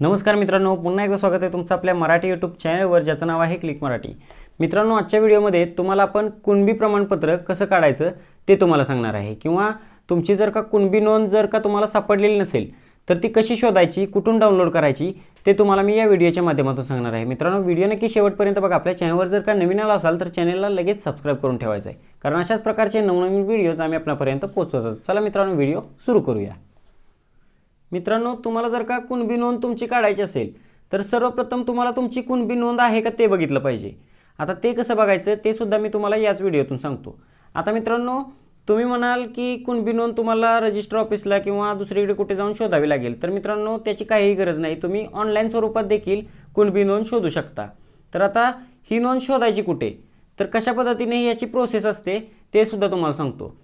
नमस्कार मित्रांनो पुन्हा एकदा स्वागत आहे तुमचं आपल्या मराठी यूट्यूब चॅनलवर ज्याचं नाव आहे क्लिक मराठी. मित्रांनो आजच्या व्हिडिओमध्ये तुम्हाला आपण कुणबी प्रमाणपत्र कसं काढायचं ते तुम्हाला सांगणार आहे. किंवा तुमची जर का कुणबी नोंद जर का तुम्हाला सापडलेली नसेल तर ती कशी शोधायची कुठून डाउनलोड करायची ते तुम्हाला मी या व्हिडिओच्या माध्यमातून सांगणार आहे. मित्रांनो व्हिडिओ नक्की शेवटपर्यंत बघा. आपल्या चॅनलवर जर का नवीन आला असाल तर चॅनलला लगेच सबस्क्राईब करून ठेवायचं आहे. कारण अशाच प्रकारचे नवनवीन व्हिडिओज आम्ही आपल्यापर्यंत पोहोचवतो. चला मित्रांनो व्हिडिओ सुरू करूया. मित्रांनो तुम्हाला जर का कुणबी नोंद तुमची काढायची असेल तर सर्वप्रथम तुम्हाला तुमची कुणबी नोंद आहे का ते बघितलं पाहिजे. आता ते कसं बघायचं ते सुद्धा मी तुम्हाला याच व्हिडिओतून सांगतो. आता मित्रांनो तुम्ही म्हणाल की कुणबी नोंद तुम्हाला रजिस्टर ऑफिसला किंवा दुसरीकडे कुठे जाऊन शोधावी लागेल तर मित्रांनो त्याची काहीही गरज नाही. तुम्ही ऑनलाईन स्वरूपात देखील कुणबी नोंद शोधू शकता. तर आता ही नोंद शोधायची कुठे? तर कशा पद्धतीने याची प्रोसेस असते ते सुद्धा तुम्हाला सांगतो.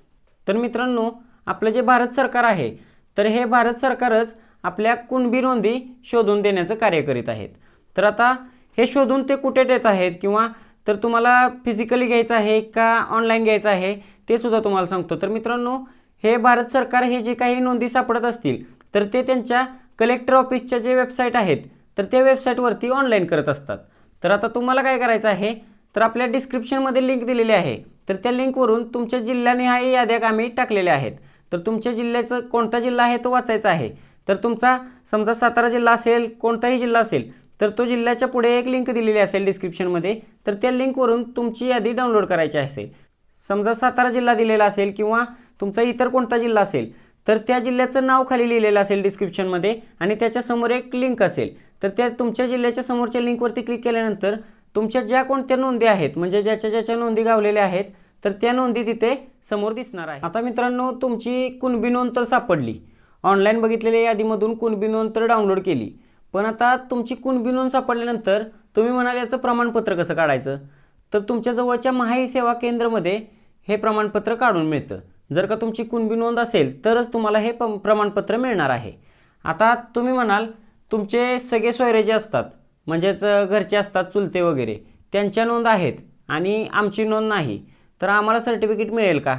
तर मित्रांनो आपलं जे भारत सरकार आहे तर हे भारत सरकारच आपल्या कुणबी नोंदी शोधून देण्याचं कार्य करीत आहेत. तर आता हे शोधून ते कुठे देत आहेत किंवा तर तुम्हाला फिजिकली घ्यायचं आहे का ऑनलाईन घ्यायचं आहे ते सुद्धा तुम्हाला सांगतो. तर मित्रांनो हे भारत सरकार हे जे काही नोंदी सापडत असतील तर ते त्यांच्या कलेक्टर ऑफिसच्या जे वेबसाईट आहेत तर त्या वेबसाईटवरती ऑनलाईन करत असतात. तर आता तुम्हाला काय करायचं आहे तर आपल्या डिस्क्रिप्शनमध्ये लिंक दिलेली आहे. तर त्या लिंकवरून तुमच्या जिल्ह्यानिहाय याद्या आम्ही टाकलेल्या आहेत. तर तुमच्या जिल्ह्याचं कोणता जिल्हा आहे तो वाचायचा आहे. तर तुमचा समजा सातारा जिल्हा असेल कोणताही जिल्हा असेल तर तो जिल्ह्याच्या पुढे एक लिंक दिलेली असेल डिस्क्रिप्शनमध्ये तर त्या लिंकवरून तुमची यादी डाउनलोड करायची असेल. समजा सातारा जिल्हा दिलेला असेल किंवा तुमचा इतर कोणता जिल्हा असेल तर त्या जिल्ह्याचं नाव खाली लिहिलेलं असेल डिस्क्रिप्शनमध्ये आणि त्याच्यासमोर एक लिंक असेल. तर त्या तुमच्या जिल्ह्याच्या समोरच्या लिंकवरती क्लिक केल्यानंतर तुमच्या ज्या कोणत्या नोंदी आहेत म्हणजे ज्याच्या ज्याच्या नोंदी गावलेल्या आहेत तर त्या नोंदी तिथे समोर दिसणार आहे आता मित्रांनो तुमची कुणबी नोंद तर सापडली. ऑनलाईन बघितलेल्या यादीमधून कुणबी नोंद तर डाउनलोड केली. पण आता तुमची कुणबी नोंद सापडल्यानंतर तुम्ही म्हणाल याचं प्रमाणपत्र कसं काढायचं? तर तुमच्या जवळच्या महाई सेवा केंद्रामध्ये हे प्रमाणपत्र काढून मिळतं. जर का तुमची कुणबी नोंद असेल तरच तुम्हाला हे प- प्रमाणपत्र मिळणार आहे. आता तुम्ही म्हणाल तुमचे सगळे सोयरे जे असतात म्हणजेच घरचे असतात चुलते वगैरे त्यांच्या नोंद आहेत आणि आमची नोंद नाही. तर आम्हाला सर्टिफिकेट मिळेल का?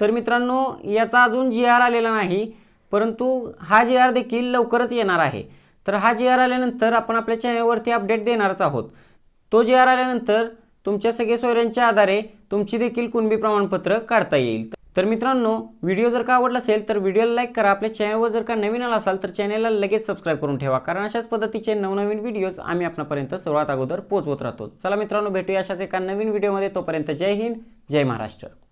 तर मित्रांनो याचा अजून जी आर आलेला नाही परंतु हा जी आर देखील लवकरच येणार आहे. तर हा जी आर आल्यानंतर आपण आपल्या चॅनलवरती अपडेट देणारच आहोत. तो जी आर आल्यानंतर तुमच्या सगळे सोयऱ्यांच्या आधारे तुमची देखील कुणबी प्रमाणपत्र काढता येईल. तर मित्रांनो व्हिडिओ जर का आवडला असेल तर व्हिडिओला लाईक करा. आपल्या चॅनलवर जर का नवीन आला असाल तर चॅनलला लगेच सबस्क्राईब करून ठेवा. कारण अशाच पद्धतीचे नवनवीन व्हिडिओज आम्ही आपणापर्यंत सर्वात अगोदर पोहोचवत राहतो. चला मित्रांनो भेटूया अशाच एका नवीन व्हिडिओमध्ये तोपर्यंत जय हिंद. जय महाराष्ट्र.